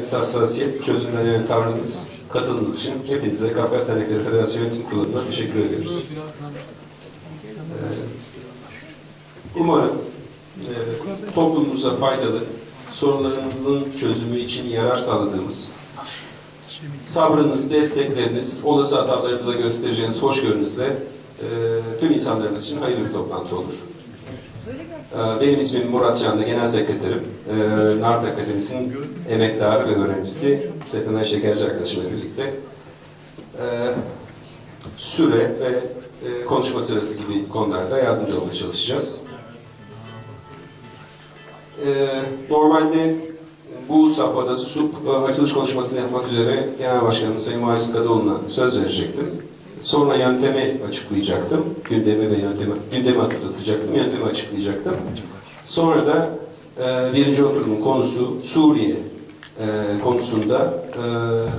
verdiğiniz hassasiyet, çözümden yönelik tavrınız, katılımınız için hepinize Kafkas Dernekleri Federasyonu Yönetim Kurulu'na teşekkür ediyoruz. Ee, Umarım e, toplumumuza faydalı, sorunlarınızın çözümü için yarar sağladığımız, sabrınız, destekleriniz, olası hatalarımıza göstereceğiniz hoşgörünüzle e, tüm insanlarımız için hayırlı bir toplantı olur. Ee, Benim ismim Murat Canlı, Genel Sekreterim. Ee, Nart Akademisi'nin emektarı ve öğrencisi Setenay Şekerci arkadaşımla birlikte ee, süre ve e, konuşma sırası gibi konularda yardımcı olmaya çalışacağız. Normalde bu safhada susup e, açılış konuşmasını yapmak üzere Genel Başkanımız Sayın Macit Kadıoğlu'na söz verecektim. Sonra yöntemi açıklayacaktım. Gündemi ve yöntemi, gündemi hatırlatacaktım, yöntemi açıklayacaktım. Sonra da e, birinci oturumun konusu Suriye e, konusunda e,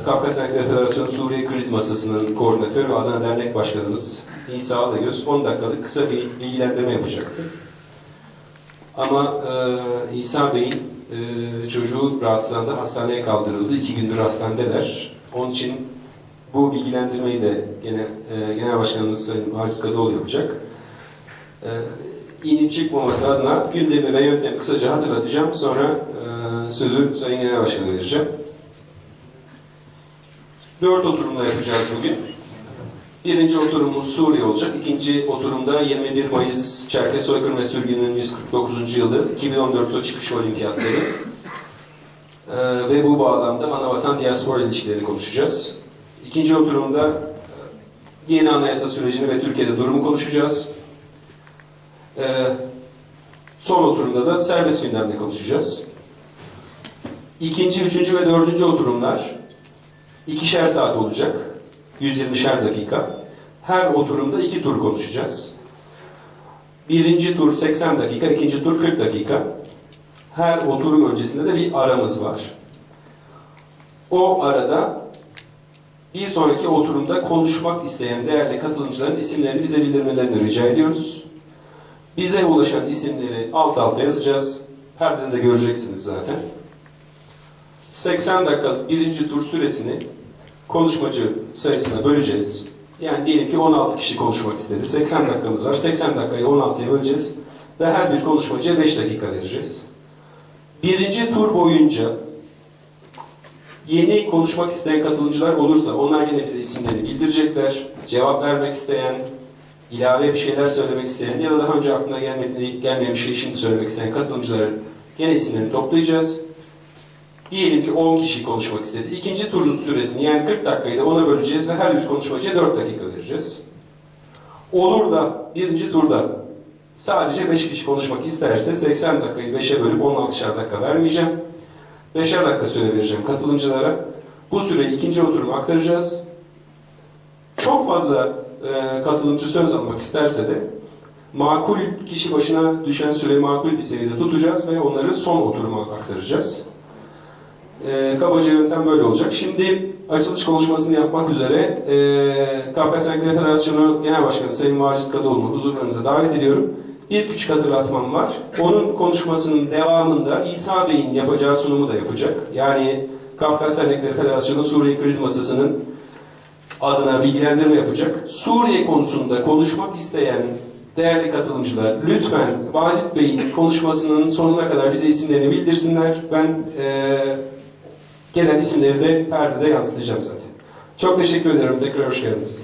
Kafkas Dernekleri Federasyonu Suriye Kriz Masası'nın koordinatörü ve Adana Dernek Başkanımız İsa Alayöz 10 dakikalık kısa bir bilgilendirme yapacaktı. Ama e, İsa Bey'in e, çocuğu rahatsızlandı, hastaneye kaldırıldı. İki gündür hastanedeler. Onun için bu bilgilendirmeyi de gene e, Genel Başkanımız Sayın Halis Kadıoğlu yapacak. E, inip çıkmaması adına gündemi ve yöntemi kısaca hatırlatacağım. Sonra e, sözü Sayın Genel Başkan'a vereceğim. Dört oturumla yapacağız bugün. Birinci oturumumuz Suriye olacak. İkinci oturumda 21 Mayıs Çerkez Soykırım ve Sürgün'ün 149. yılı 2014 Soçi Kış Olimpiyatları Ee, ve bu bağlamda Anavatan diaspora ilişkilerini konuşacağız. İkinci oturumda yeni anayasa sürecini ve Türkiye'de durumu konuşacağız. Ee, son oturumda da serbest gündemde konuşacağız. İkinci, üçüncü ve dördüncü oturumlar ikişer saat olacak. 120'şer dakika. Her oturumda iki tur konuşacağız. Birinci tur 80 dakika, ikinci tur 40 dakika. Her oturum öncesinde de bir aramız var. O arada bir sonraki oturumda konuşmak isteyen değerli katılımcıların isimlerini bize bildirmelerini rica ediyoruz. Bize ulaşan isimleri alt alta yazacağız. Perdede de göreceksiniz zaten. 80 dakikalık birinci tur süresini konuşmacı sayısına böleceğiz. Yani diyelim ki 16 kişi konuşmak istedi. 80 dakikamız var. 80 dakikayı 16'ya böleceğiz. Ve her bir konuşmacıya 5 dakika vereceğiz. Birinci tur boyunca yeni konuşmak isteyen katılımcılar olursa onlar gene bize isimlerini bildirecekler. Cevap vermek isteyen, ilave bir şeyler söylemek isteyen ya da daha önce aklına gelmedi, gelmeyen bir şey şimdi söylemek isteyen katılımcıların gene isimlerini toplayacağız. Diyelim ki 10 kişi konuşmak istedi. İkinci turun süresini yani 40 dakikayı da ona böleceğiz ve her bir konuşmacıya 4 dakika vereceğiz. Olur da birinci turda sadece 5 kişi konuşmak isterse 80 dakikayı 5'e bölüp 16'şer dakika vermeyeceğim. 5'er dakika süre vereceğim katılımcılara. Bu süreyi ikinci oturuma aktaracağız. Çok fazla e, katılımcı söz almak isterse de makul kişi başına düşen süreyi makul bir seviyede tutacağız ve onları son oturuma aktaracağız. E, kabaca yöntem böyle olacak. Şimdi açılış konuşmasını yapmak üzere e, Kafkas Federasyonu Genel Başkanı Sayın Macit Kadıoğlu'nu huzurlarınıza davet ediyorum. Bir küçük hatırlatmam var. Onun konuşmasının devamında İsa Bey'in yapacağı sunumu da yapacak. Yani Kafkas Dernekleri Federasyonu Suriye Kriz Masası'nın adına bilgilendirme yapacak. Suriye konusunda konuşmak isteyen değerli katılımcılar lütfen Vacit Bey'in konuşmasının sonuna kadar bize isimlerini bildirsinler. Ben eee Gelen isimleri de perdede yansıtacağım zaten. Çok teşekkür ederim. Tekrar hoş geldiniz.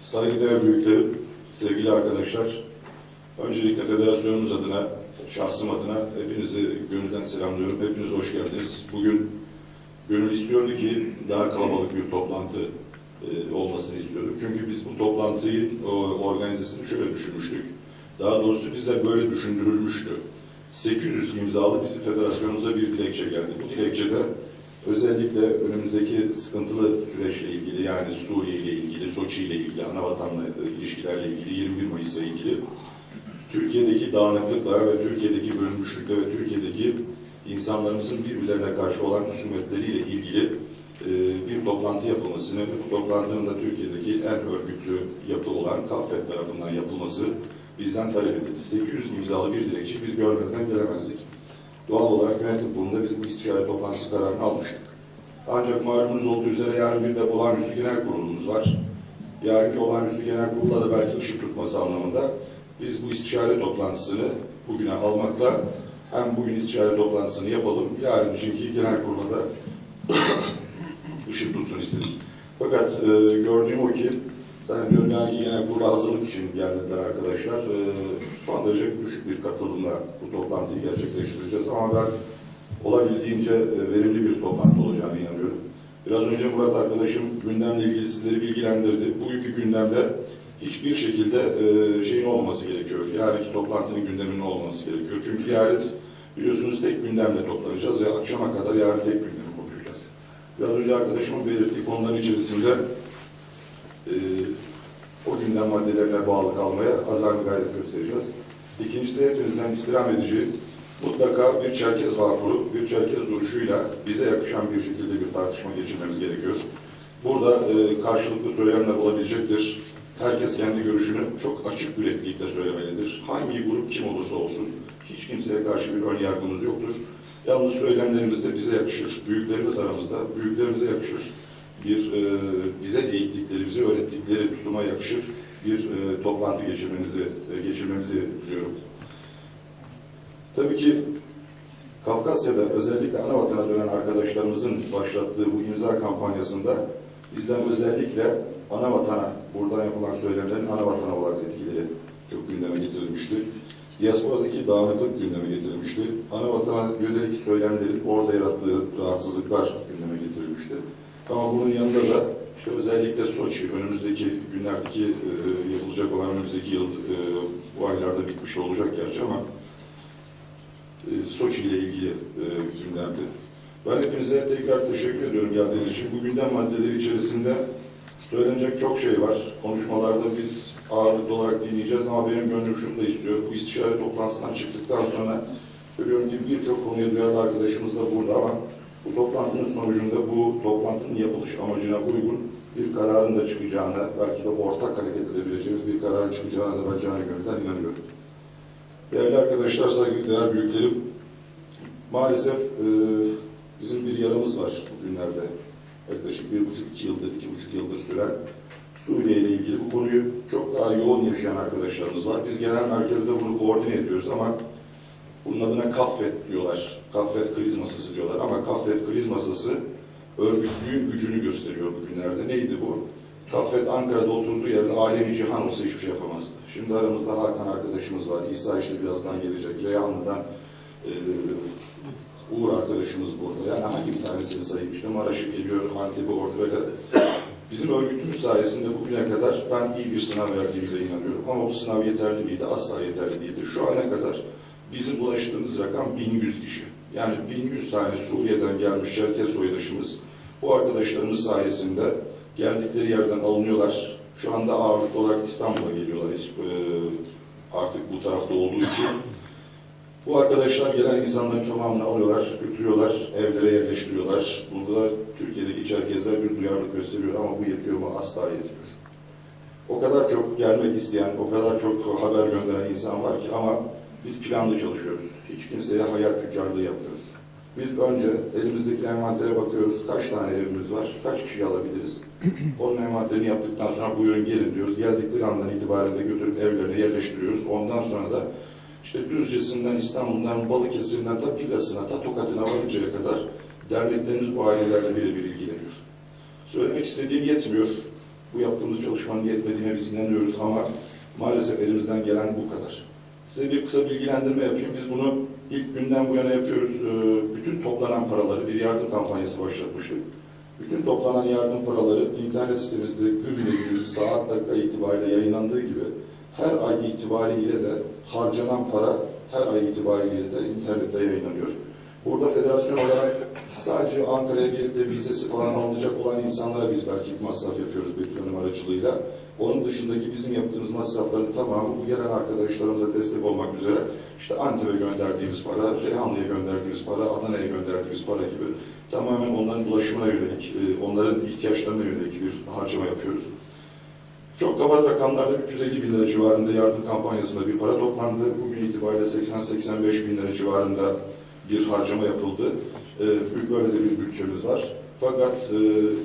Saygıdeğer büyüklerim, sevgili arkadaşlar, öncelikle federasyonumuz adına, şahsım adına hepinizi gönülden selamlıyorum. Hepiniz hoş geldiniz. Bugün gönül istiyordu ki daha kalabalık bir toplantı e, olmasını istiyorduk. Çünkü biz bu toplantıyı o, organizasını şöyle düşünmüştük. Daha doğrusu bize böyle düşündürülmüştü. 800 imzalı bizim federasyonumuza bir dilekçe geldi. Bu dilekçede özellikle önümüzdeki sıkıntılı süreçle ilgili yani Suriye ile ilgili, Soçi ile ilgili, anavatanla ilişkilerle ilgili, 21 Mayıs'la ilgili Türkiye'deki dağınıklıkla ve Türkiye'deki bölünmüşlükle ve Türkiye'deki insanlarımızın birbirlerine karşı olan husumetleriyle ilgili e, bir toplantı yapılmasını ve bu toplantının da Türkiye'deki en örgütlü yapı olan KAFET tarafından yapılması bizden talep edildi. 800 imzalı bir dilekçe biz görmezden gelemezdik. Doğal olarak yönetim kurulunda biz bu istişare toplantısı kararını almıştık. Ancak malumunuz olduğu üzere yarın bir de olağanüstü genel kurulumuz var. Yarınki olağanüstü genel kurulda da belki ışık tutması anlamında biz bu istişare toplantısını bugüne almakla hem bugün istişare toplantısını yapalım, yarın çünkü genel kurulda da ışık tutsun istedik. Fakat e, gördüğüm o ki zannediyorum yarınki genel kurula hazırlık için gelmediler arkadaşlar. E, son derece düşük bir katılımla bu toplantıyı gerçekleştireceğiz ama ben olabildiğince e, verimli bir toplantı olacağına inanıyorum. Biraz önce Murat arkadaşım gündemle ilgili sizleri bilgilendirdi. Bugünkü gündemde hiçbir şekilde e, şeyin olmaması gerekiyor. Yarınki toplantının gündeminin olmaması gerekiyor. Çünkü yarın biliyorsunuz tek gündemle toplanacağız ve akşama kadar yarın tek gündemi konuşacağız. Biraz önce arkadaşımın belirttiği konuların içerisinde gündem maddelerine bağlı kalmaya azami gayret göstereceğiz. İkincisi hepinizden istirham edeceğim. Mutlaka bir Çerkez vakuru, bir Çerkez duruşuyla bize yakışan bir şekilde bir tartışma geçirmemiz gerekiyor. Burada e, karşılıklı söylemler olabilecektir. Herkes kendi görüşünü çok açık yüreklilikle söylemelidir. Hangi grup kim olursa olsun hiç kimseye karşı bir ön yargımız yoktur. Yalnız söylemlerimiz de bize yakışır. Büyüklerimiz aramızda, büyüklerimize yakışır. Bir e, bize eğittikleri, bize öğrettikleri tutuma yakışır bir e, toplantı geçirmenizi e, geçirmemizi diliyorum. Tabii ki Kafkasya'da özellikle ana vatana dönen arkadaşlarımızın başlattığı bu imza kampanyasında bizden özellikle ana vatana, buradan yapılan söylemlerin ana vatana olan etkileri çok gündeme getirilmişti. Diasporadaki dağınıklık gündeme getirilmişti. Ana vatana yönelik söylemlerin orada yarattığı rahatsızlıklar gündeme getirilmişti. Ama bunun yanında da işte özellikle Soçi, önümüzdeki günlerdeki e, yapılacak olan önümüzdeki yıl e, bu aylarda bitmiş olacak gerçi ama e, Soçi ile ilgili e, gündemdi. Ben hepinize tekrar teşekkür ediyorum geldiğiniz için. Bu gündem maddeleri içerisinde söylenecek çok şey var. Konuşmalarda biz ağırlıklı olarak dinleyeceğiz ama benim gönlüm şunu da istiyor. Bu istişare toplantısından çıktıktan sonra görüyorum ki birçok konuya duyarlı arkadaşımız da burada ama bu toplantının sonucunda bu toplantının yapılış amacına uygun bir kararın da çıkacağına, belki de ortak hareket edebileceğimiz bir kararın çıkacağına da ben canı gönülden inanıyorum. Değerli arkadaşlar, saygıdeğer büyüklerim, maalesef e, bizim bir yaramız var bugünlerde. Yaklaşık bir buçuk, iki yıldır, iki buçuk yıldır süren Suriye ile ilgili bu konuyu çok daha yoğun yaşayan arkadaşlarımız var. Biz genel merkezde bunu koordine ediyoruz ama bunun adına kaffet diyorlar. Kaffet kriz masası diyorlar ama kaffet kriz masası örgütlüğün gücünü gösteriyor bugünlerde. Neydi bu? Kaffet Ankara'da oturduğu yerde alemi cihan olsa hiçbir şey yapamazdı. Şimdi aramızda Hakan arkadaşımız var. İsa işte birazdan gelecek. Reyhanlı'dan e, Uğur arkadaşımız burada. Yani hangi bir tanesini sayayım? İşte Maraş'ı geliyor, Antep'i böyle. Bizim örgütümüz sayesinde bugüne kadar ben iyi bir sınav verdiğimize inanıyorum. Ama bu sınav yeterli miydi? Asla yeterli değildi. Şu ana kadar bizim ulaştığımız rakam 1100 kişi. Yani 1100 tane Suriye'den gelmiş Çerkez soydaşımız bu arkadaşlarımız sayesinde geldikleri yerden alınıyorlar. Şu anda ağırlıklı olarak İstanbul'a geliyorlar artık bu tarafta olduğu için. Bu arkadaşlar gelen insanların tamamını alıyorlar, götürüyorlar, evlere yerleştiriyorlar. Burada Türkiye'deki Çerkezler bir duyarlılık gösteriyor ama bu yetiyor mu? Asla yetmiyor. O kadar çok gelmek isteyen, o kadar çok haber gönderen insan var ki ama biz planlı çalışıyoruz. Hiç kimseye hayal tüccarlığı yapmıyoruz. Biz önce elimizdeki envantere bakıyoruz. Kaç tane evimiz var, kaç kişi alabiliriz? Onun envanterini yaptıktan sonra buyurun gelin diyoruz. Geldikleri andan itibaren de götürüp evlerine yerleştiriyoruz. Ondan sonra da işte Düzce'sinden, İstanbul'dan, Balıkesir'den ta Bigas'ına, ta Tokat'ına varıncaya kadar derneklerimiz bu ailelerle birebir ilgileniyor. Söylemek istediğim yetmiyor. Bu yaptığımız çalışmanın yetmediğine biz inanıyoruz ama maalesef elimizden gelen bu kadar. Size bir kısa bilgilendirme yapayım. Biz bunu ilk günden bu yana yapıyoruz. Ee, Bütün toplanan paraları bir yardım kampanyası başlatmıştık. Bütün toplanan yardım paraları internet sitemizde gün ve saat dakika itibariyle yayınlandığı gibi her ay itibariyle de harcanan para her ay itibariyle de internette yayınlanıyor. Burada federasyon olarak sadece Ankara'ya gelip de vizesi falan alınacak olan insanlara biz belki bir masraf yapıyoruz Betül Hanım aracılığıyla. Onun dışındaki bizim yaptığımız masrafların tamamı bu gelen arkadaşlarımıza destek olmak üzere işte Antep'e gönderdiğimiz para, Reyhanlı'ya gönderdiğimiz para, Adana'ya gönderdiğimiz para gibi tamamen onların ulaşımına yönelik, e, onların ihtiyaçlarına yönelik bir harcama yapıyoruz. Çok kaba rakamlarda 350 bin lira civarında yardım kampanyasında bir para toplandı. Bugün itibariyle 80-85 bin lira civarında bir harcama yapıldı. E, böyle de bir bütçemiz var. Fakat e,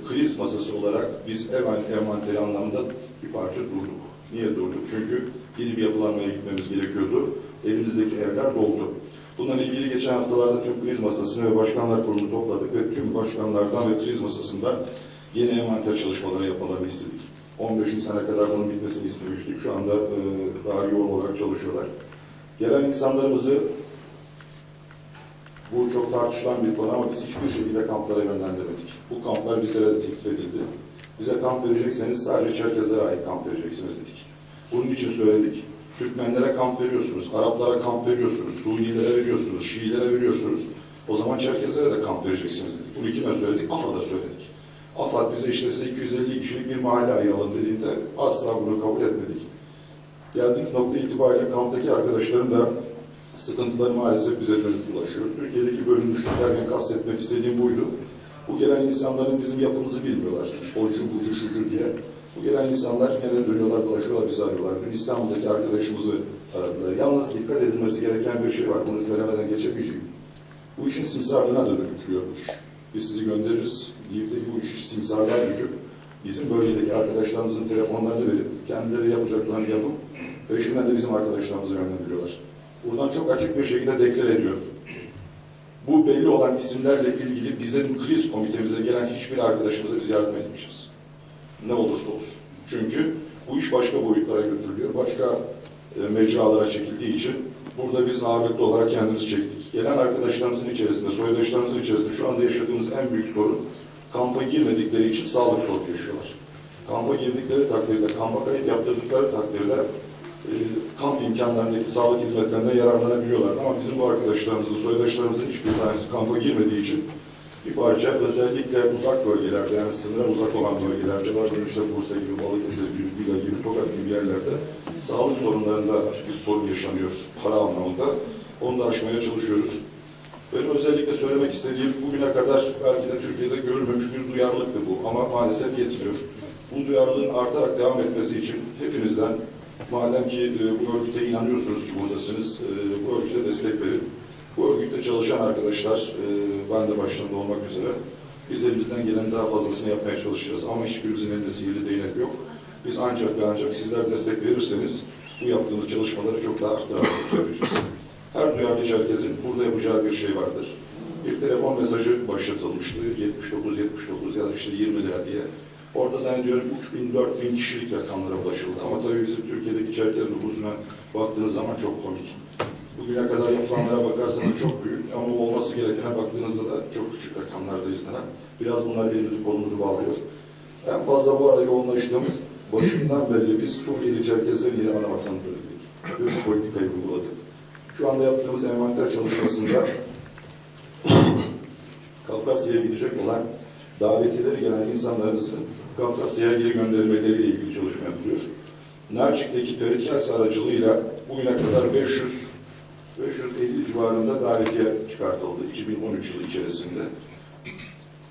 kriz masası olarak biz ev envanteri anlamında bir parça durduk. Niye durduk? Çünkü yeni bir yapılanmaya gitmemiz gerekiyordu. Elimizdeki evler doldu. Bununla ilgili geçen haftalarda tüm kriz masasını ve başkanlar kurulunu topladık ve tüm başkanlardan ve kriz masasında yeni envanter çalışmaları yapmalarını istedik. 15 Nisan'a kadar bunun bitmesini istemiştik. Şu anda e, daha yoğun olarak çalışıyorlar. Gelen insanlarımızı bu çok tartışılan bir konu ama biz hiçbir şekilde kamplara yönlendirmedik. Bu kamplar bizlere de teklif edildi. Bize kamp verecekseniz sadece Çerkezlere ait kamp vereceksiniz dedik. Bunun için söyledik. Türkmenlere kamp veriyorsunuz, Araplara kamp veriyorsunuz, Sunilere veriyorsunuz, Şiilere veriyorsunuz. O zaman Çerkezlere de kamp vereceksiniz dedik. Bunu kime söyledik? AFAD'a söyledik. AFAD bize işte size 250 kişilik bir mahalle ayıralım dediğinde asla bunu kabul etmedik. Geldiğimiz nokta itibariyle kamptaki arkadaşların da sıkıntıları maalesef bize dönüp ulaşıyor. Türkiye'deki bölünmüşlük derken kastetmek istediğim buydu. Bu gelen insanların bizim yapımızı bilmiyorlar. Ocu, bucu, şucu diye. Bu gelen insanlar gene dönüyorlar, dolaşıyorlar, bizi arıyorlar. Dün İstanbul'daki arkadaşımızı aradılar. Yalnız dikkat edilmesi gereken bir şey var. Bunu söylemeden geçemeyeceğim. Bu işin simsarlığına da dönüklüyormuş. Biz sizi göndeririz deyip de bu işi simsarlığa döküp bizim bölgedeki arkadaşlarımızın telefonlarını verip kendileri yapacaklarını yapıp peşinden de bizim arkadaşlarımızı yönlendiriyorlar. Buradan çok açık bir şekilde deklar ediyorum. Bu belli olan isimlerle ilgili bizim kriz komitemize gelen hiçbir arkadaşımıza biz yardım etmeyeceğiz. Ne olursa olsun. Çünkü bu iş başka boyutlara götürülüyor. Başka e, mecralara çekildiği için burada biz ağırlıklı olarak kendimizi çektik. Gelen arkadaşlarımızın içerisinde, soydaşlarımızın içerisinde şu anda yaşadığımız en büyük sorun kampa girmedikleri için sağlık sorunu yaşıyorlar. Kampa girdikleri takdirde, kampa kayıt yaptırdıkları takdirde kamp imkanlarındaki sağlık hizmetlerinden yararlanabiliyorlar. Ama bizim bu arkadaşlarımızın, soydaşlarımızın hiçbir tanesi kampa girmediği için bir parça özellikle uzak bölgelerde yani sınıra uzak olan bölgelerde, örneğin işte Bursa gibi, Balıkesir gibi, Biga gibi, Tokat gibi yerlerde sağlık sorunlarında bir sorun yaşanıyor para anlamında. Onu da aşmaya çalışıyoruz. Benim özellikle söylemek istediğim bugüne kadar belki de Türkiye'de görülmemiş bir duyarlılıktı bu ama maalesef yetmiyor. Bu duyarlılığın artarak devam etmesi için hepinizden madem ki e, bu örgüte inanıyorsunuz ki buradasınız, e, bu örgüte destek verin. Bu örgütte çalışan arkadaşlar, e, ben de başlarında olmak üzere, biz elimizden gelen daha fazlasını yapmaya çalışacağız. Ama hiçbirimizin elinde sihirli değnek yok. Biz ancak ve ancak sizler destek verirseniz bu yaptığımız çalışmaları çok daha arttırarak götüreceğiz. Her duyarlı herkesin burada yapacağı bir şey vardır. Bir telefon mesajı başlatılmıştı. 79 79 ya da işte 20 lira diye. Orada zannediyorum 3000 4000 kişilik rakamlara ulaşıldı. Ama tabii bizim Türkiye'deki Çerkez nüfusuna baktığınız zaman çok komik. Bugüne kadar yapılanlara bakarsanız çok büyük ama olması gerekene baktığınızda da çok küçük rakamlardayız daha. Biraz bunlar elimizi kolumuzu bağlıyor. En fazla bu arada yoğunlaştığımız başından beri biz Suriyeli Çerkezlerin yeni ana vatanıdır dedik. Bir politikayı uyguladık. Şu anda yaptığımız envanter çalışmasında Kafkasya'ya gidecek olan davetileri gelen insanlarımızın Kafkasya'ya geri gönderilmeleriyle ilgili çalışma yapılıyor. Narcik'teki Perityas aracılığıyla bugüne kadar 500 550 civarında davetiye çıkartıldı 2013 yılı içerisinde.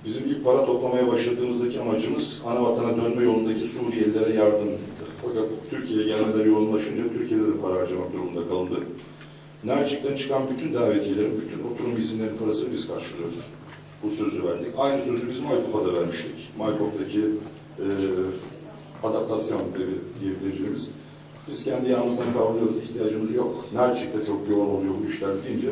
Bizim ilk para toplamaya başladığımızdaki amacımız ana vatana dönme yolundaki Suriyelilere yardımdı. Fakat Türkiye'ye gelenler yoğunlaşınca Türkiye'de de para harcamak durumunda kalındı. Narcik'ten çıkan bütün davetiyelerin, bütün oturum izinlerinin parasını biz karşılıyoruz. Bu sözü verdik. Aynı sözü biz Maykop'a da vermiştik. Maykop'taki e, adaptasyon diyebileceğimiz. Biz kendi yağımızdan kavruluyoruz, ihtiyacımız yok. Narcik'te çok yoğun oluyor bu işler deyince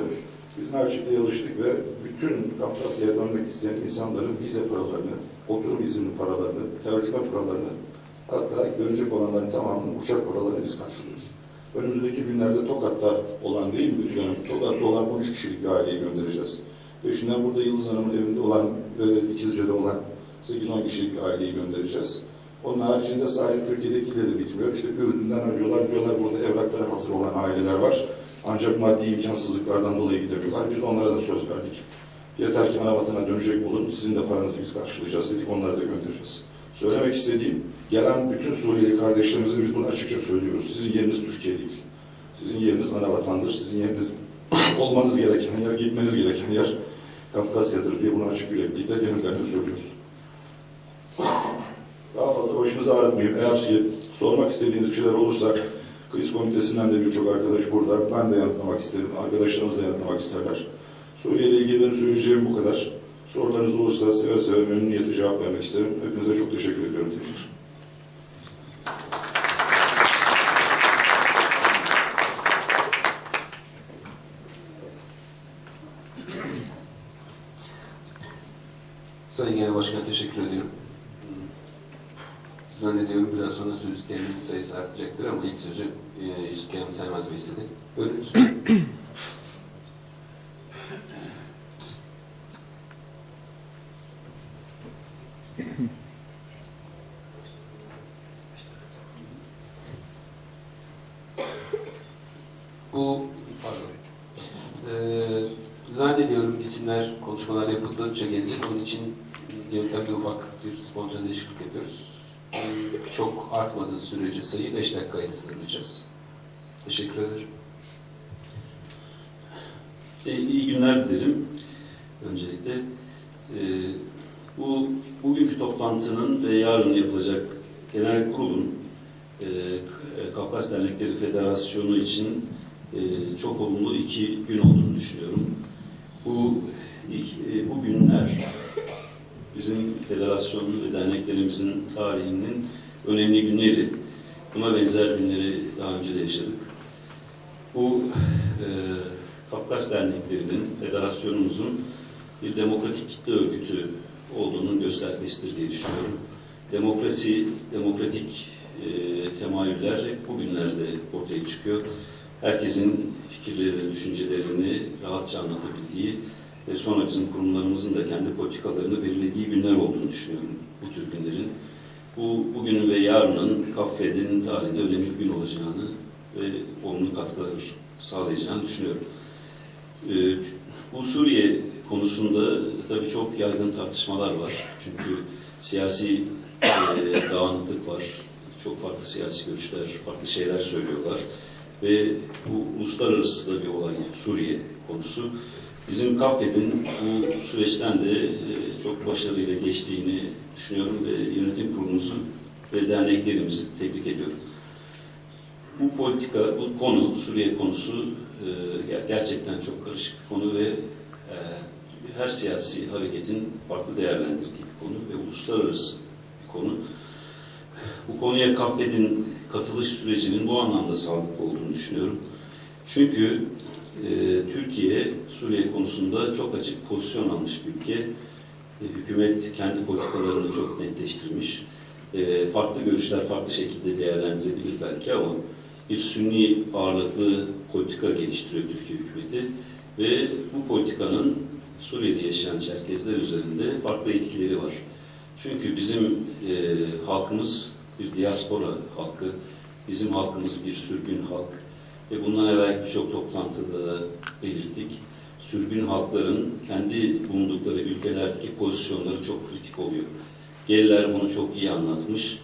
biz Narcik'te yazıştık ve bütün Kafkasya'ya dönmek isteyen insanların vize paralarını, oturum izni paralarını, tercüme paralarını, hatta dönecek olanların tamamının uçak paralarını biz karşılıyoruz. Önümüzdeki günlerde Tokat'ta olan değil mi? Tokat'ta olan 13 kişilik bir aileyi göndereceğiz. Peşinden burada Yıldız Hanım'ın evinde olan, e, İkizce'de olan 8-10 kişilik bir aileyi göndereceğiz. Onun haricinde sadece Türkiye'dekiyle de bitmiyor. İşte Ürdün'den arıyorlar, diyorlar burada evrakları hazır olan aileler var. Ancak maddi imkansızlıklardan dolayı gidemiyorlar. Biz onlara da söz verdik. Yeter ki ana vatana dönecek olun, sizin de paranızı biz karşılayacağız dedik, onları da göndereceğiz. Söylemek istediğim, gelen bütün Suriyeli kardeşlerimize biz bunu açıkça söylüyoruz. Sizin yeriniz Türkiye değil. Sizin yeriniz ana vatandır. Sizin yeriniz olmanız gereken yer, gitmeniz gereken yer Kafkasya'dır diye bunu açık yüreklilikle kendilerine söylüyoruz. Daha fazla başınızı ağrıtmayayım. Eğer ki sormak istediğiniz bir şeyler olursa kriz komitesinden de birçok arkadaş burada. Ben de yanıtlamak isterim. Arkadaşlarımız da yanıtlamak isterler. Suriye ilgili benim söyleyeceğim bu kadar. Sorularınız olursa seve seve memnuniyetle cevap vermek isterim. Hepinize çok teşekkür ediyorum tekrar. Sayın Genel Başkan teşekkür ediyorum. Zannediyorum biraz sonra söz isteyenin sayısı artacaktır ama ilk sözü e, Yusuf Kemal Saymaz Bey istedi. Buyurun. Bu. Ee, zannediyorum isimler, konuşmalar yapıldıkça gelecek. Onun için yöntemde ufak bir spontane değişiklik yapıyoruz. Çok artmadığı sürece sayı 5 dakikayla sınırlayacağız. Teşekkür ederim. E, iyi günler dilerim öncelikle. E, bu bugünkü toplantının ve yarın yapılacak genel kurulun e, K- Kafkas Dernekleri Federasyonu için e, çok olumlu iki gün olduğunu düşünüyorum. Bu ilk- e, bu günler bizim federasyon ve derneklerimizin tarihinin önemli günleri. Buna benzer günleri daha önce de yaşadık. Bu e, Kafkas Derneklerinin, federasyonumuzun bir demokratik kitle örgütü olduğunun göstergesidir diye düşünüyorum. Demokrasi, demokratik e, temayüller hep bugünlerde ortaya çıkıyor. Herkesin fikirlerini, düşüncelerini rahatça anlatabildiği ve sonra bizim kurumlarımızın da kendi politikalarını belirlediği günler olduğunu düşünüyorum bu tür günlerin. Bu bugünün ve yarının Kaffe'nin tarihinde önemli bir gün olacağını ve olumlu katkılar sağlayacağını düşünüyorum. Ee, bu Suriye konusunda tabii çok yaygın tartışmalar var. Çünkü siyasi e, dağınıklık var. Çok farklı siyasi görüşler, farklı şeyler söylüyorlar. Ve bu uluslararası da bir olay Suriye konusu. Bizim Kaffe'nin bu süreçten de e, çok başarıyla geçtiğini düşünüyorum ve yönetim kurulumuzu ve derneklerimizi tebrik ediyorum. Bu politika, bu konu, Suriye konusu e, ger- gerçekten çok karışık bir konu ve e, her siyasi hareketin farklı değerlendirdiği bir konu ve uluslararası bir konu. Bu konuya Kaffe'nin katılış sürecinin bu anlamda sağlıklı olduğunu düşünüyorum. Çünkü Türkiye Suriye konusunda çok açık pozisyon almış bir ülke. E, hükümet kendi politikalarını çok netleştirmiş. E, farklı görüşler farklı şekilde değerlendirilebilir belki ama bir sünni ağırlıklı politika geliştiriyor Türkiye hükümeti ve bu politikanın Suriye'de yaşayan Çerkezler üzerinde farklı etkileri var. Çünkü bizim e, halkımız bir diaspora halkı, bizim halkımız bir sürgün halk ve bundan evvel birçok toplantıda da belirttik. Sürgün halkların kendi bulundukları ülkelerdeki pozisyonları çok kritik oluyor. Geliler bunu çok iyi anlatmış.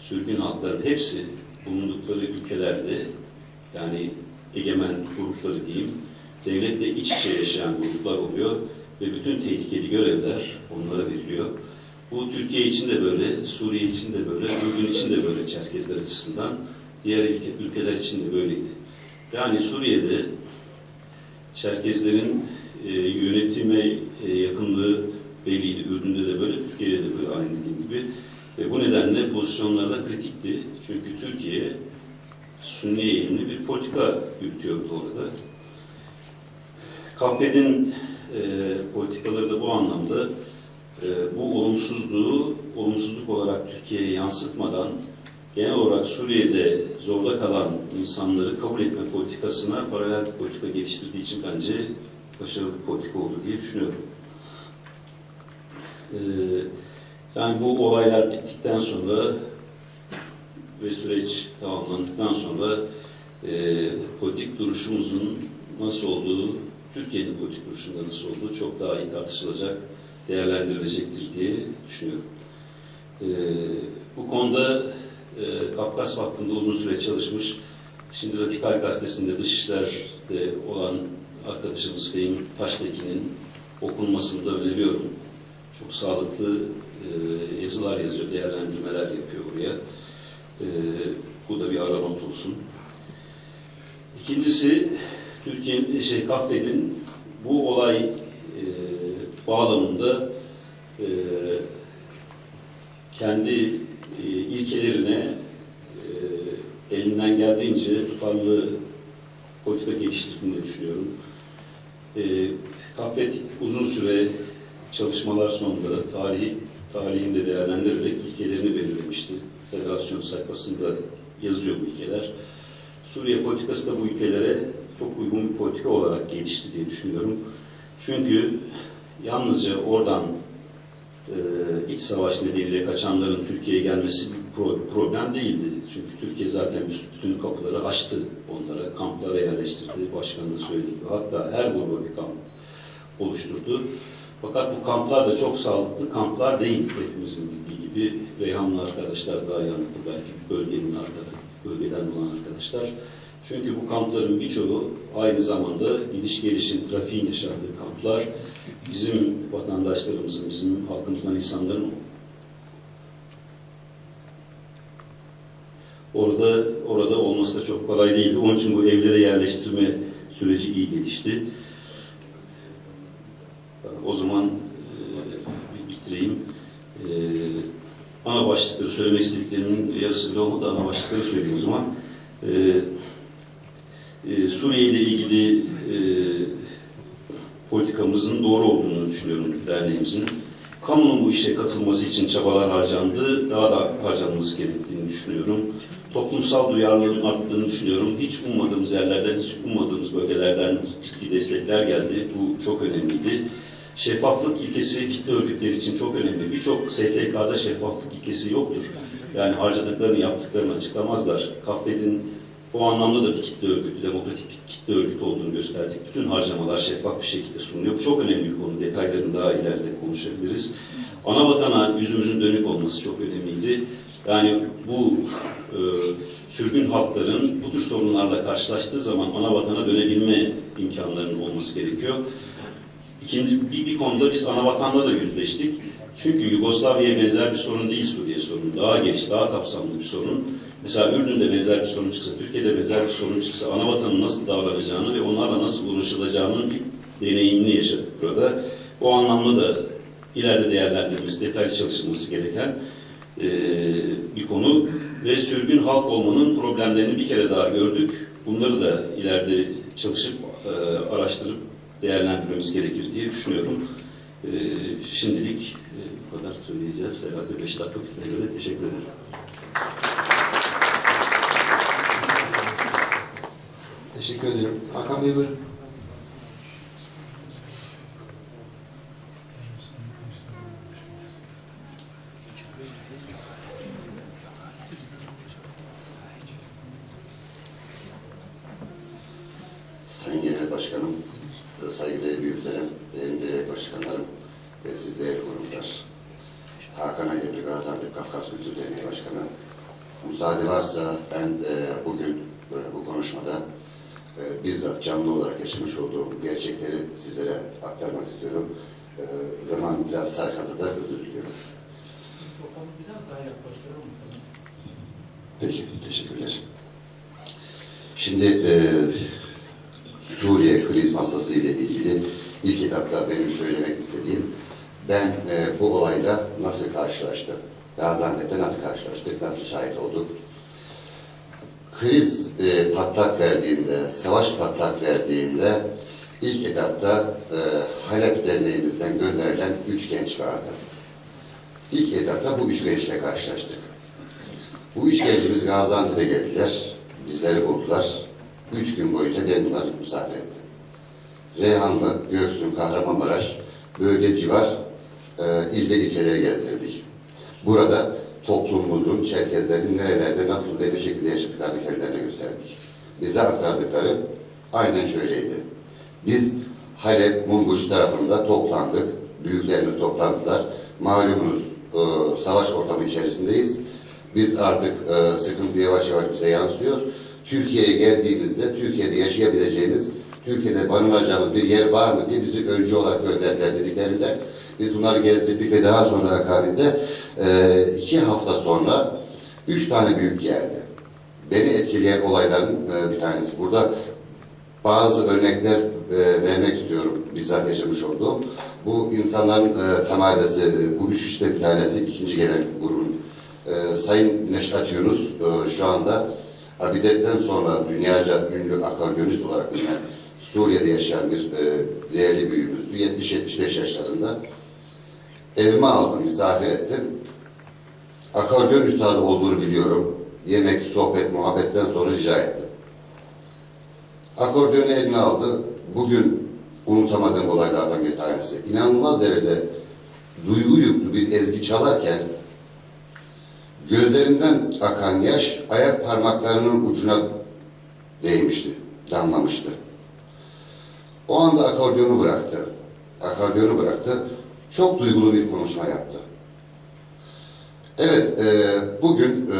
Sürgün halkların hepsi bulundukları ülkelerde yani egemen grupları diyeyim, devletle iç içe yaşayan gruplar oluyor ve bütün tehlikeli görevler onlara veriliyor. Bu Türkiye için de böyle, Suriye için de böyle, Ürdün için de böyle Çerkezler açısından, diğer ülke, ülkeler için de böyleydi. Yani Suriye'de Çerkezlerin e, yönetime e, yakınlığı belliydi. Ürdün'de de böyle, Türkiye'de de böyle aynı dediğim gibi. Ve bu nedenle pozisyonları da kritikti. Çünkü Türkiye Sünni eğilimli bir politika yürütüyordu orada. Kaffe'nin e, politikaları da bu anlamda e, bu olumsuzluğu olumsuzluk olarak Türkiye'ye yansıtmadan genel olarak Suriye'de zorda kalan insanları kabul etme politikasına paralel bir politika geliştirdiği için bence başarılı bir politika oldu diye düşünüyorum. E, yani bu olaylar bittikten sonra ve süreç tamamlandıktan sonra e, politik duruşumuzun nasıl olduğu, Türkiye'nin politik duruşunda nasıl olduğu çok daha iyi tartışılacak, değerlendirilecektir diye düşünüyorum. E, bu konuda e, Kafkas Vakfı'nda uzun süre çalışmış, şimdi Radikal Gazetesi'nde Dışişler'de olan arkadaşımız Fehim Taştekin'in okunmasını da öneriyorum. Çok sağlıklı e, yazılar yazıyor, değerlendirmeler yapıyor oraya. E, bu da bir ara not olsun. İkincisi, Türkiye'nin şey Kaffet'in bu olay e, bağlamında e, kendi e, ilkelerine elinden geldiğince tutarlı politika geliştirdiğini düşünüyorum. E, Kaffet uzun süre çalışmalar sonunda tarihi tarihini de değerlendirerek ilkelerini belirlemişti. Federasyon sayfasında yazıyor bu ilkeler. Suriye politikası da bu ülkelere çok uygun bir politika olarak gelişti diye düşünüyorum. Çünkü yalnızca oradan iç savaş nedeniyle kaçanların Türkiye'ye gelmesi bir pro- problem değildi. Çünkü Türkiye zaten bütün kapıları açtı onlara, kamplara yerleştirdi. Başkanın da söylediği gibi. Hatta her gruba bir kamp oluşturdu. Fakat bu kamplar da çok sağlıklı kamplar değil hepimizin bildiği gibi. Reyhanlı arkadaşlar daha iyi anlattı belki bölgenin arkadaş, bölgeden olan arkadaşlar. Çünkü bu kampların birçoğu aynı zamanda gidiş gelişin, trafiğin yaşandığı kamplar. Bizim vatandaşlarımızın, bizim halkımızdan insanların orada orada olması da çok kolay değildi. Onun için bu evlere yerleştirme süreci iyi gelişti. O zaman e, bitireyim. E, ana başlıkları söylemek istediklerimin yarısı bile olmadı. Ana başlıkları söyleyeyim o zaman. E, e, Suriye ile ilgili e, politikamızın doğru olduğunu düşünüyorum derneğimizin. Kamunun bu işe katılması için çabalar harcandı, daha da harcanması gerektiğini düşünüyorum. Toplumsal duyarlılığın arttığını düşünüyorum. Hiç ummadığımız yerlerden, hiç ummadığımız bölgelerden ciddi destekler geldi. Bu çok önemliydi. Şeffaflık ilkesi kitle örgütleri için çok önemli. Birçok STK'da şeffaflık ilkesi yoktur. Yani harcadıklarını, yaptıklarını açıklamazlar. Kafed'in o anlamda da bir kitle örgütü, demokratik bir kitle örgütü olduğunu gösterdik. Bütün harcamalar şeffaf bir şekilde sunuluyor. Bu çok önemli bir konu. Detaylarını daha ileride konuşabiliriz. Ana vatana yüzümüzün dönük olması çok önemliydi. Yani bu e, sürgün halkların bu tür sorunlarla karşılaştığı zaman ana vatana dönebilme imkanlarının olması gerekiyor. İkinci bir, bir konuda biz ana vatanda da yüzleştik. Çünkü Yugoslavya'ya benzer bir sorun değil Suriye sorunu. Daha geniş, daha kapsamlı bir sorun. Mesela Ürdün'de benzer bir sorun çıksa, Türkiye'de benzer bir sorun çıksa ana vatanın nasıl davranacağını ve onlarla nasıl uğraşılacağının bir deneyimini yaşadık burada. O anlamda da ileride değerlendirilmesi, detaylı çalışılması gereken eee, bir konu ve sürgün halk olmanın problemlerini bir kere daha gördük. Bunları da ileride çalışıp eee, araştırıp değerlendirmemiz gerekir diye düşünüyorum. Eee, şimdilik eee, bu kadar söyleyeceğiz. Herhalde 5 dakika bittiğine göre teşekkür ederim. Teşekkür ediyorum. Hakan Bey buyurun. Sayın Genel Başkanım, saygıdeğer büyüklerim, değerli başkanlarım ve siz değerli. Hakan Aydemir Gaziantep Kafkas Kültür Derneği Başkanı. Müsaade varsa ben e, bugün e, bu konuşmada e, bizzat canlı olarak yaşamış olduğum gerçekleri sizlere aktarmak istiyorum. E, zaman biraz sarkazı da özür diliyorum. Peki, teşekkürler. Şimdi e, Suriye kriz masası ile ilgili ilk etapta benim söylemek istediğim ben e, bu olayla nasıl karşılaştım? Gaziantep'te nasıl karşılaştık, nasıl şahit olduk? Kriz e, patlak verdiğinde, savaş patlak verdiğinde ilk etapta e, Halep Derneğimizden gönderilen üç genç vardı. İlk etapta bu üç gençle karşılaştık. Bu üç gencimiz Gaziantep'e geldiler. Bizleri buldular. Üç gün boyunca ben bunları misafir ettim. Reyhanlı, Göksun, Kahramanmaraş, bölge civar e, ilde ilçeleri gezdirdik. Burada toplumumuzun, Çerkezlerin nerelerde nasıl ve ne şekilde yaşadıklarını kendilerine gösterdik. Bize aktardıkları aynen şöyleydi. Biz Halep, Munguş tarafında toplandık. Büyüklerimiz toplandılar. Malumunuz e, savaş ortamı içerisindeyiz. Biz artık e, sıkıntı yavaş yavaş bize yansıyor. Türkiye'ye geldiğimizde Türkiye'de yaşayabileceğimiz, Türkiye'de barınacağımız bir yer var mı diye bizi öncü olarak gönderdiler dediklerinde biz bunları gezdirdik ve daha sonra akabinde e, iki hafta sonra üç tane büyük geldi. Beni etkileyen olayların e, bir tanesi. Burada bazı örnekler e, vermek istiyorum bizzat yaşamış olduğum. Bu insanların e, temaylısı, e, bu üç kişiden bir tanesi ikinci gelen grubun. E, Sayın Neşat Yunus e, şu anda Abidet'ten sonra dünyaca ünlü akordeonist olarak bilinen Suriye'de yaşayan bir e, değerli büyüğümüzdü. 70-75 yaşlarında. Evime aldım, misafir ettim. Akordeon üstadı olduğunu biliyorum. Yemek, sohbet, muhabbetten sonra rica ettim. Akordeonu eline aldı. Bugün unutamadığım olaylardan bir tanesi. İnanılmaz derecede duygu yüklü bir ezgi çalarken gözlerinden akan yaş ayak parmaklarının ucuna değmişti, damlamıştı. O anda akordeonu bıraktı. Akordeonu bıraktı. Çok duygulu bir konuşma yaptı. Evet, e, bugün e,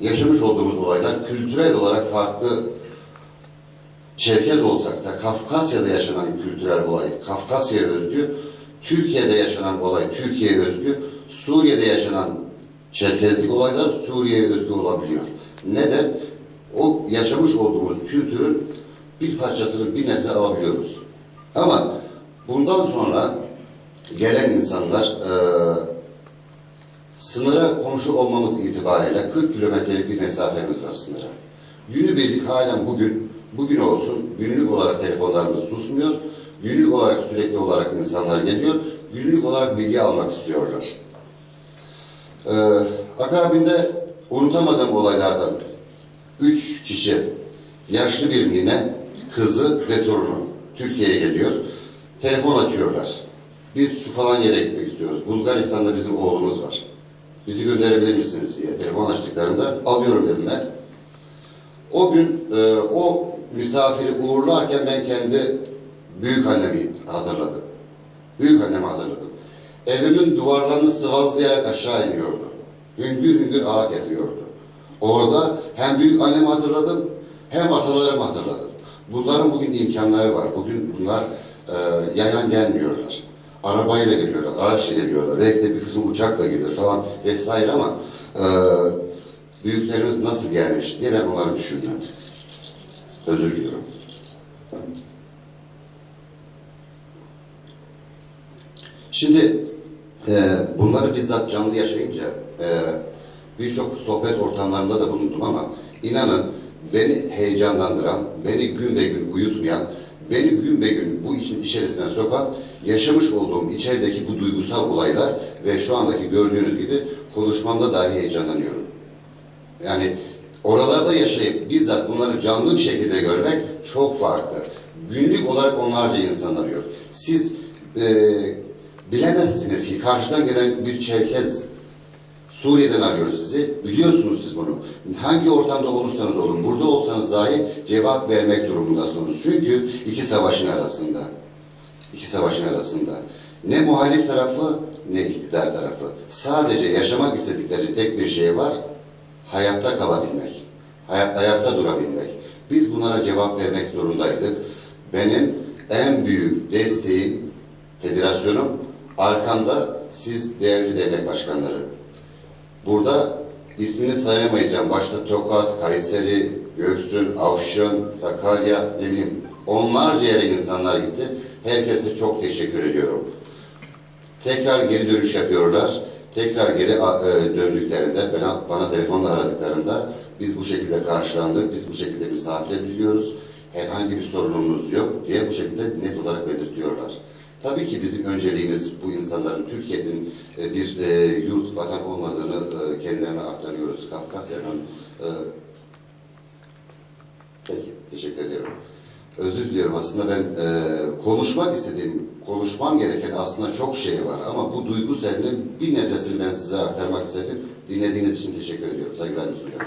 yaşamış olduğumuz olaylar kültürel olarak farklı Çerkez olsak da Kafkasya'da yaşanan kültürel olay, Kafkasya'ya özgü, Türkiye'de yaşanan olay, Türkiye'ye özgü, Suriye'de yaşanan Çerkezlik olaylar Suriye'ye özgü olabiliyor. Neden? O yaşamış olduğumuz kültürün bir parçasını bir nebze alabiliyoruz. Ama bundan sonra gelen insanlar eee sınıra komşu olmamız itibariyle 40 kilometrelik bir mesafemiz var sınıra. Günübirlik halen bugün, bugün olsun günlük olarak telefonlarımız susmuyor. Günlük olarak sürekli olarak insanlar geliyor. Günlük olarak bilgi almak istiyorlar. Ee, akabinde unutamadığım olaylardan üç kişi, yaşlı bir nine, kızı ve torunu Türkiye'ye geliyor. Telefon açıyorlar. Biz şu falan yere gitmek istiyoruz. Bulgaristan'da bizim oğlumuz var. Bizi gönderebilir misiniz diye telefon açtıklarında alıyorum evime. O gün e, o misafiri uğurlarken ben kendi büyük annemi hatırladım. Büyük annemi hatırladım. Evimin duvarlarını sıvazlayarak aşağı iniyordu. Hüngür hüngür ağaç yakıyordu. Orada hem büyük annemi hatırladım hem atalarımı hatırladım. Bunların bugün imkanları var. Bugün bunlar e, yayan gelmiyorlar. Arabayla geliyorlar, araçla geliyorlar. Belki de bir kısmı uçakla geliyor falan vesaire ama e, büyüklerimiz nasıl gelmiş diye ben onları düşündüm. Özür diliyorum. Şimdi e, bunları bizzat canlı yaşayınca e, birçok sohbet ortamlarında da bulundum ama inanın beni heyecanlandıran, beni gün be gün uyutmayan, beni gün be gün bu için içerisine sokan yaşamış olduğum içerideki bu duygusal olaylar ve şu andaki gördüğünüz gibi konuşmamda dahi heyecanlanıyorum. Yani oralarda yaşayıp bizzat bunları canlı bir şekilde görmek çok farklı. Günlük olarak onlarca insan arıyor. Siz e, bilemezsiniz ki karşıdan gelen bir Çerkez Suriye'den arıyor sizi. Biliyorsunuz siz bunu. Hangi ortamda olursanız olun, burada olsanız dahi cevap vermek durumundasınız. Çünkü iki savaşın arasında. iki savaşın arasında. Ne muhalif tarafı ne iktidar tarafı. Sadece yaşamak istedikleri tek bir şey var. Hayatta kalabilmek. Hayat, ayakta durabilmek. Biz bunlara cevap vermek zorundaydık. Benim en büyük desteğim federasyonum, arkamda siz değerli dernek başkanları. Burada ismini sayamayacağım. Başta Tokat, Kayseri, Göksun, Avşin, Sakarya, ne bileyim onlarca yere insanlar gitti. Herkese çok teşekkür ediyorum. Tekrar geri dönüş yapıyorlar. Tekrar geri e, döndüklerinde, bana, bana telefonla aradıklarında biz bu şekilde karşılandık, biz bu şekilde misafir ediliyoruz. Herhangi bir sorunumuz yok diye bu şekilde net olarak belirtiyorlar. Tabii ki bizim önceliğimiz bu insanların Türkiye'nin e, bir e, yurt vatan olmadığını e, kendilerine aktarıyoruz. Kafkasya'nın Peki, teşekkür ediyorum. Özür diliyorum aslında ben e, konuşmak istediğim, konuşmam gereken aslında çok şey var ama bu duygu senin bir nebzesini ben size aktarmak istedim. Dinlediğiniz için teşekkür ediyorum. Saygılarımı sunuyorum.